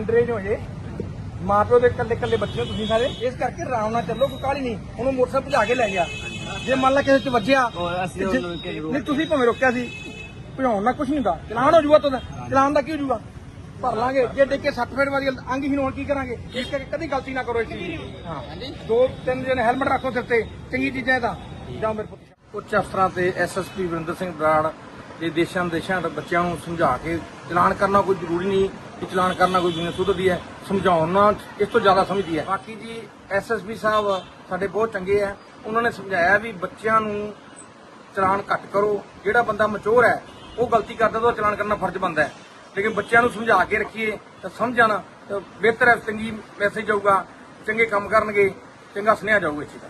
Underage ਹੋ ਜੇ ਮਾਂ ਪਿਓ ਦੇ ਇਕੱਲੇ ਇਕੱਲੇ ਬੱਚੇ ਹੋ ਤੁਸੀਂ ਸਾਰੇ ਇਸ ਕਰਕੇ ਆਰਾਮ ਨਾਲ ਚੱਲੋ ਕੋਈ ਕਾਹਲੀ ਨਹੀਂ। ਉਹਨੂੰ ਮੋਟਰਸਾਈਕਲ ਭਜਾ ਕੇ ਲੈ ਗਿਆ। ਜੇ ਮੰਨ ਲਾ ਕਿਸੇ ਚ ਵੱਜਿਆ ਅਸੀਂ ਜੇ- ਉਹਨੂੰ ਕਿ ਨਹੀਂ ਤੁਸੀਂ ਭਾਵੇਂ ਰੋਕਿਆ ਸੀ। ਭਜਾਉਣ ਨਾਲ ਕੁਝ ਨਹੀਂ ਹੁੰਦਾ। ਚਲਾਨ ਹੋ ਜੂਗਾ ਤੁਹਾਡਾ ਚਲਾਨ ਦਾ ਕੀ ਹੋ ਜੂਗਾ? ਭਰ ਲਾਂਗੇ। ਜੇ ਡਿੱਗ ਕੇ 60 ਫੀਟ ਵਾਲੀ ਅੰਗਹੀਨ ਹੋਣ ਕੀ ਕਰਾਂਗੇ? ਇਸ ਕਰਕੇ ਕਦੀ ਗਲਤੀ ਨਾ ਕਰੋ ਇਸ ਚੀਜ਼ ਦੀ। ਹਾਂ। ਦੋ ਤਿੰਨ ਜਣੇ ਹੈਲਮਟ ਰੱਖੋ ਸਿਰ ਤੇ। ਚੰਗੀ ਚੀਜ਼ਾਂ ਤਾਂ। ਜਾਓ ਮੇਰੇ ਪੁੱਤ। ਉੱਚ ਅਫਸਰਾਂ ਤੇ ਐਸਐਸਪੀ ਵਰਿੰਦਰ ਸਿੰਘ ਬਰਾੜ ਦੇ ਦੇਸ਼ਾਂ ਦੇਸ਼ਾਂ ਦੇ ਬੱਚਿਆਂ ਨੂੰ ਸਮਝਾ ਕੇ ਚਲਾਨ ਕਰਨਾ ਕੋਈ ਜ਼ਰੂਰੀ ਨਹੀਂ। ਕਿ ਚਲਾਨ ਕਰਨਾ ਕੋਈ ਦੁਨੀਆ ਸੁਧਰਦੀ ਹੈ, ਸਮਝਾਉਣਾ ਇਸ ਤੋਂ ਜ਼ਿਆਦਾ ਸਮਝਦੀ ਹੈ। ਬਾਕੀ ਜੀ ਐਸਐਸਪੀ ਸਾਹਿਬ ਸਾਡੇ ਬਹੁਤ ਚੰਗੇ ਆ। ਉਹਨਾਂ ਨੇ ਸਮਝਾਇਆ ਵੀ ਬੱਚਿਆਂ ਨੂੰ ਚਲਾਨ ਘੱਟ ਕਰੋ। ਜਿਹੜਾ ਬੰਦਾ ਮਚੋਰ ਹੈ, ਉਹ ਗਲਤੀ ਕਰਦਾ ਤਾਂ ਚਲਾਨ ਕਰਨਾ ਫਰਜ਼ ਬਣਦਾ ਹੈ। ਲੇਕਿਨ ਬੱਚਿਆਂ ਨੂੰ ਸਮਝਾ ਕੇ ਰੱਖੀਏ, ਤਾਂ ਸਮਝ ਤਾਂ ਬਿਹਤਰ ਹੈ, ਚੰਗੀ ਮੈਸੇਜ ਆਊਗਾ, ਚੰਗੇ ਕੰਮ ਕਰਨਗੇ, ਚੰਗਾ ਸੁਨੇਹਾ ਜਾਊਗਾ ਇਸ ਚੀਜ਼ ਦਾ।